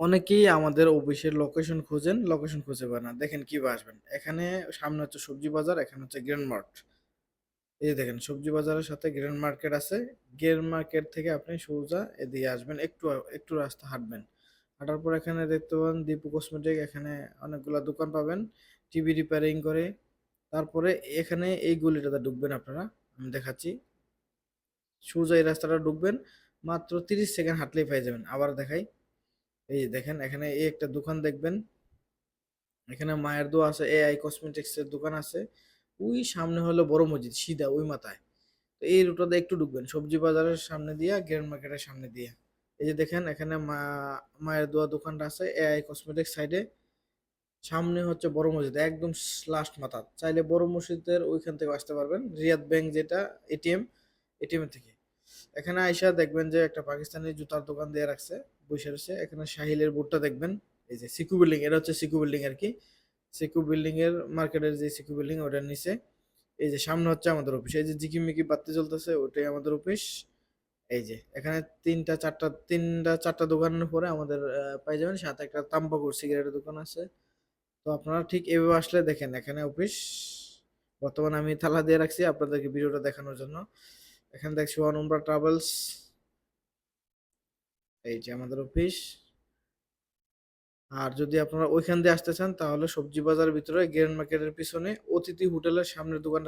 অনেকেই আমাদের অফিসের লোকেশন খুঁজেন লোকেশন খুঁজে পান না। দেখেন কীভাবে আসবেন। এখানে সামনে হচ্ছে সবজি বাজার, এখানে হচ্ছে গ্র্যান্ড মার্ট। এই দেখেন সবজি বাজারের সাথে গ্র্যান্ড মার্কেট আছে। গ্র্যান্ড মার্কেট থেকে আপনি সোজা এদিকে আসবেন। একটু একটু রাস্তা হাঁটবেন। হাঁটার পর এখানে দেখতে পাবেন দীপু কসমেটিক এখানে অনেকগুলা দোকান পাবেন। টিভি রিপেয়ারিং করে। তারপরে এখানে এই গলিটাতে ঢুকবেন আপনারা। আমি দেখাচ্ছি। সোজা এই রাস্তাটা ঢুকবেন। মাত্র ৩০ সেকেন্ড হাঁটলেই পেয়ে যাবেন। আবার দেখাই। এই দেখেন এখানে এই একটা দোকান দেখবেন। এখানে মায়ের দোয়া আছে, এআই কসমেটিক্স এর দোকান আছে। ওই সামনে হলো বড় মসজিদ সিধা ওই মাথায়। তো এই রুটটাতে একটু ঢুকবেন। সবজি বাজারের সামনে দিয়া গ্র্যান্ড মার্কেটের সামনে দিয়া। এই যে দেখেন এখানে মা মায়ের দোয়া দোকানটা আছে এআই কসমেটিক্স সাইডে। সামনে হচ্ছে বড় মসজিদ একদম লাস্ট মাথা। চাইলে বড় মসজিদের ওইখান থেকে আসতে পারবেন। রিয়াদ ব্যাংক যেটা এটিএম, এটিএম থেকে। এখানে আইসা দেখবেন যে একটা পাকিস্তানি জুতার দোকান দিয়ে রাখছে। বইসা রয়েছে এখানে সাহিলের বোর্ডটা দেখবেন। এই যে সিকু বিল্ডিং, এটা হচ্ছে সিকু বিল্ডিং আর কি সিকু বিল্ডিং এর মার্কেটের যে সিকু বিল্ডিং, ওটার নিচে। এই যে সামনে হচ্ছে আমাদের অফিস। এই যে ঝিকিমিকি বাতি চলতেছে ওটাই আমাদের অফিস। এই যে এখানে ৩ টা ৪ টা ৩ টা ৪ টা দোকানের পরে আমাদের পেয়ে যাবেন। সাথে একটা তাম্বাকুর সিগারেটের দোকান আছে। তো আপনারা ঠিক এভাবে আসলে দেখেন এখানে অফিস। বর্তমানে আমি থালা দিয়ে রাখছি আপনাদেরকে ভিডিওটা দেখানোর জন্য। এখানে দেখছি ওয়ান উমরা ট্রাভেলস। এই যে আমাদের অফিস। আর যদি আপনারা ওইখান দিয়ে আসতে চান, তাহলে সবজি বাজার ভিতরে গ্রেন মার্কেটের পিছনে অতিথি হোটেলের সামনের দোকানটার